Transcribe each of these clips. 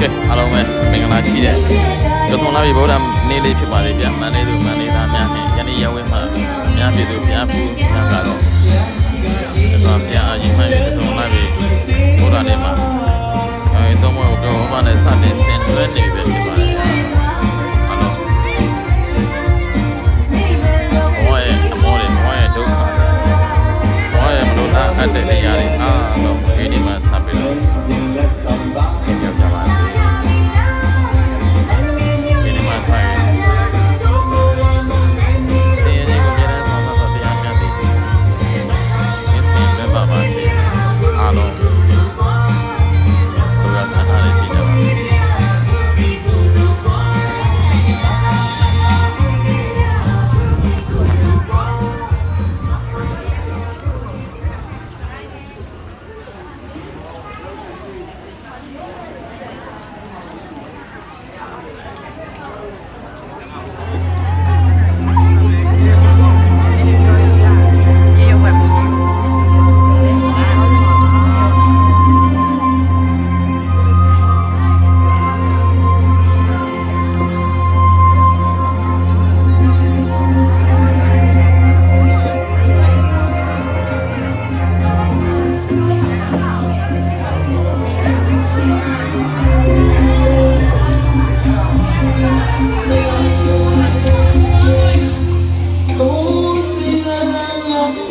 ကဲအားလုံးပဲမင်္ဂလာရှိတဲ့ကျော်သွန်လာပြီဗုဒ္ဓနေ့လေးဖြစ်ပါလေဗျာမန္တလေးသူမန္တလေးသားများနဲ့ယနေ့ရက်ဝဲမှာအများပြည်သူဘုရားဖူးများကတော့ကျွန်တော်ဘုရားအရင်မှကျော်သွန်လာပြီဗုဒ္ဓနေ့မှာအဲတော့မောတော့ဘာနဲ့စတင်ဆင်နွှဲနေပဲဖြစ်ပါလေဗျာအားလုံးဘဝရဲ့အမောတွေဘဝရဲ့ဒုက္ခဘဝရဲ့မလိုလားအပ်တဲ့နေရာတွေအားလုံးဒီနေ့မှာဆက်ပြီးတော့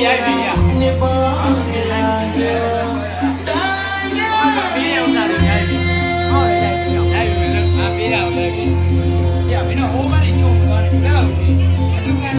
Яйца.